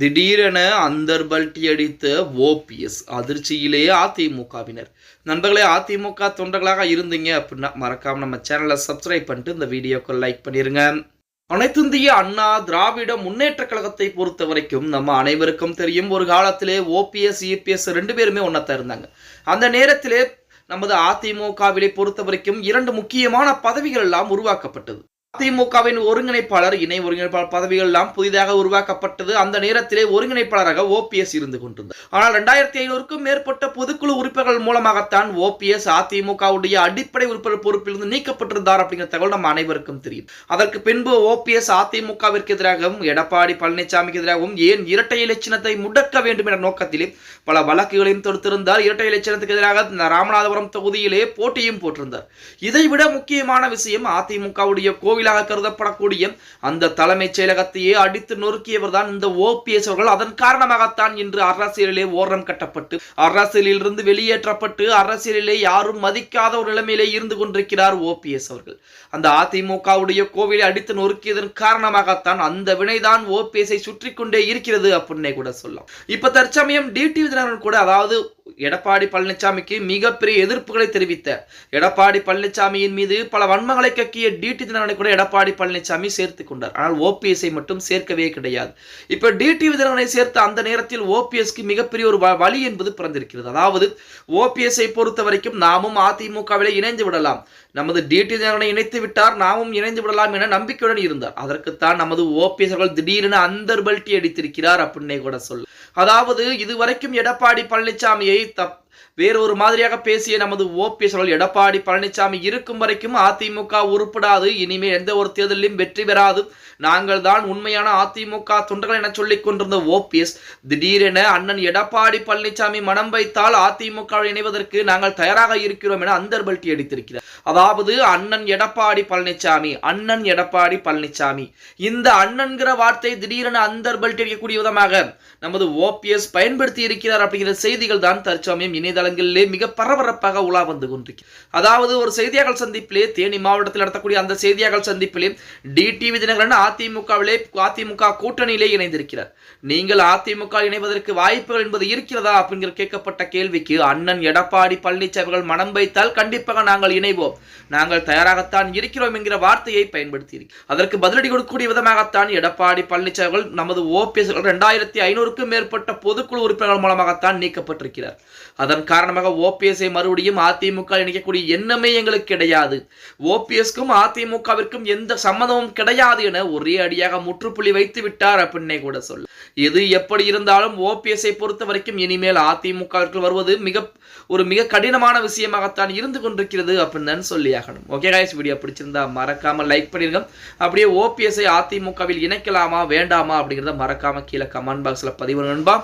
திடீரென அந்தர்பல்ட்டி அடித்த ஓபிஎஸ் அதிர்ச்சியிலேயே அதிமுகவினர். நண்பர்களே அதிமுக தொண்டர்களாக இருந்தீங்க அப்படின்னா மறக்காம நம்ம சேனலை சப்ஸ்கிரைப் பண்ணிட்டு இந்த வீடியோக்கு லைக் பண்ணிருங்க. அனைத்திந்திய அண்ணா திராவிட முன்னேற்ற கழகத்தை பொறுத்த வரைக்கும் நம்ம அனைவருக்கும் தெரியும் ஒரு காலத்திலே ஓபிஎஸ் இபிஎஸ் ரெண்டு பேருமே ஒன்றத்தான் இருந்தாங்க. அந்த நேரத்திலே நமது அதிமுகவிலை பொறுத்த வரைக்கும் இரண்டு முக்கியமான பதவிகள் எல்லாம் உருவாக்கப்பட்டது. அதிமுகவின் ஒருங்கிணைப்பாளர் இணை ஒருங்கிணைப்பாளர் பதவிகள் எல்லாம் புதிதாக உருவாக்கப்பட்டது. அந்த நேரத்திலே ஒருங்கிணைப்பாளராக ஓபிஎஸ் இருந்து கொண்டிருந்தார். ஆனால் இரண்டாயிரத்தி ஐநூறுக்கும் மேற்பட்ட பொதுக்குழு உறுப்பினர்கள் மூலமாகத்தான் ஓபிஎஸ் அதிமுகவுடைய அடிப்படை உறுப்பினர் பொறுப்பிலிருந்து நீக்கப்பட்டிருந்தார் அப்படிங்கிற தகவல் நம்ம அனைவருக்கும் தெரியும். அதற்கு பின்பு ஓபிஎஸ் அதிமுகவிற்கு எதிராகவும் எடப்பாடி பழனிசாமிக்கு எதிராகவும் ஏன் இரட்டை இலச்சினத்தை முடக்க வேண்டும் என்ற நோக்கத்திலே பல வழக்குகளையும் தொடுத்திருந்தார். இரட்டை சின்னத்துக்கு எதிராக ராமநாதபுரம் தொகுதியிலே போட்டியும் போட்டிருந்தார். இதைவிட முக்கியமான விஷயம் அதிமுகவுடைய கோவில் கோவிலாக கருதப்படக்கூடிய அந்த தலைமைச் செயலகத்தையே அடித்து நொறுக்கியவர் தான் இந்த ஓபிஎஸ் அவர்கள். அதன் காரணமாகத்தான் இன்று அரசியலிலே ஓரம் கட்டப்பட்டு அரசியலில் இருந்து வெளியேற்றப்பட்டு அரசியலிலே யாரும் மதிக்காத ஒரு நிலைமையிலே இருந்து கொண்டிருக்கிறார் ஓபிஎஸ் அவர்கள். அந்த அதிமுகவுடைய கோவிலை அடித்து நொறுக்கியதன் காரணமாகத்தான் அந்த வினைதான் ஓபிஎஸ்ஐ சுற்றி கொண்டே இருக்கிறது அப்படின்னே கூட சொல்லலாம். இப்ப தற்சமயம் டிடிவி தினகரன் கூட அதாவது எடப்பாடி பழனிசாமிக்கு மிகப்பெரிய எதிர்ப்புகளை தெரிவித்த எடப்பாடி பழனிசாமியின் மீது பல வன்மங்களை கக்கிய டிடி தினகரனை கூட எடப்பாடி பழனிசாமி சேர்த்து கொண்டார். ஆனால் ஓபிஎஸ்ஐ மட்டும் சேர்க்கவே கிடையாது. இப்ப டிடி தினகரனை சேர்த்த அந்த நேரத்தில் ஓபிஎஸ்க்கு மிகப்பெரிய ஒரு வழி என்பது பிறந்திருக்கிறது. அதாவது ஓபிஎஸ்ஐ பொறுத்த வரைக்கும் நாமும் அதிமுகவிலே இணைந்து விடலாம். நமது டிடி தினகரனை இணைத்து விட்டார். நாமும் இணைந்து விடலாம் என நம்பிக்கையுடன் இருந்தார். அதற்குத்தான் நமது ஓபிஎஸ் அவர்கள் திடீரென அந்தர்பல்ட்டி அடித்திருக்கிறார் அப்படின்னே கூட சொல்லு அதாவது இதுவரைக்கும் எடப்பாடி பழனிசாமியை தப் வேறொரு மாதிரியாக பேசிய நமது ஓபிஎஸ் அவர்கள் எடப்பாடி பழனிசாமி இருக்கும் வரைக்கும் அதிமுக உருப்படாது. இனிமேல் எந்த ஒரு தேர்தலிலும் வெற்றி பெறாது. நாங்கள் தான் உண்மையான அதிமுக தொண்டர்கள் என சொல்லிக் கொண்டிருந்த ஓபிஎஸ் திடீரென அண்ணன் எடப்பாடி பழனிசாமி மனம் வைத்தால் அதிமுக இணைவதற்கு நாங்கள் தயாராக இருக்கிறோம் என அந்தர்பல்ட்டி அடித்திருக்கிறார். அதாவது அண்ணன் எடப்பாடி பழனிசாமி அண்ணன் எடப்பாடி பழனிசாமி. இந்த அண்ணன்கிற வார்த்தை திடீரென அந்தர்பல்ட்டி அடிக்கக்கூடிய விதமாக நமது ஓபிஎஸ் பயன்படுத்தி இருக்கிறார் அப்படிங்கிற செய்திகள் தான் தற்சமயம் இணையதளங்களிலே மிக பரபரப்பாக உலா வந்து கொண்டிருக்கிறது அதாவது ஒரு செய்தியாளர் சந்திப்பிலே தேனி மாவட்டத்தில் நடத்தக்கூடிய அந்த செய்தியாளர் சந்திப்பிலே டிடிவி தினகரன் அதிமுகவிலே அதிமுக கூட்டணியிலே இணைந்திருக்கிறார். நீங்கள் அதிமுக இணைவதற்கு வாய்ப்புகள் என்பது இருக்கிறதா அப்படிங்கிற கேட்கப்பட்ட கேள்விக்கு அண்ணன் எடப்பாடி பழனிசாமி அவர்கள் மனம் வைத்தால் கண்டிப்பாக நாங்கள் இணைவோம். நாங்கள் தயாராகத்தான் இருக்கிறோம் என்கிற வார்த்தையை பயன்படுத்தி அதற்கு பதிலடி கொடுக்கக்கூடிய விதமாகத்தான் எடப்பாடி பழனிசாமி அவர்கள் நமது ஓபிஎஸ் இரண்டாயிரத்தி ஐநூறுக்கும் மேற்பட்ட பொதுக்குழு உறுப்பினர்கள் மூலமாகத்தான் நீக்கப்பட்டிருக்கிறார். அதன் அதன் காரணமாக ஓபிஎஸ்ஐ மறுபடியும் அதிமுக இணைக்கக்கூடிய எண்ணமே எங்களுக்கு கிடையாது. ஓபிஎஸ்க்கும் அதிமுகவிற்கும் எந்த சம்மதமும் கிடையாது என ஒரே அடியாக முற்றுப்புள்ளி வைத்து விட்டார் அப்படின்னே கூட சொல்ல எது எப்படி இருந்தாலும் ஓபிஎஸ்ஐ பொறுத்த வரைக்கும் இனிமேல் அதிமுகவிற்கு வருவது மிக ஒரு மிக கடினமான விஷயமாகத்தான் இருந்து கொண்டிருக்கிறது அப்படின்னு தான் சொல்லி ஆகணும் ஓகே காய்ஸ் வீடியோ பிடிச்சிருந்தா மறக்காம லைக் பண்ணிருங்க. அப்படியே ஓபிஎஸ்ஐ அதிமுகவில் இணைக்கலாமா வேண்டாமா அப்படிங்கிறத மறக்காம கீழே கமெண்ட் பாக்ஸ்ல பதிவு நண்பா.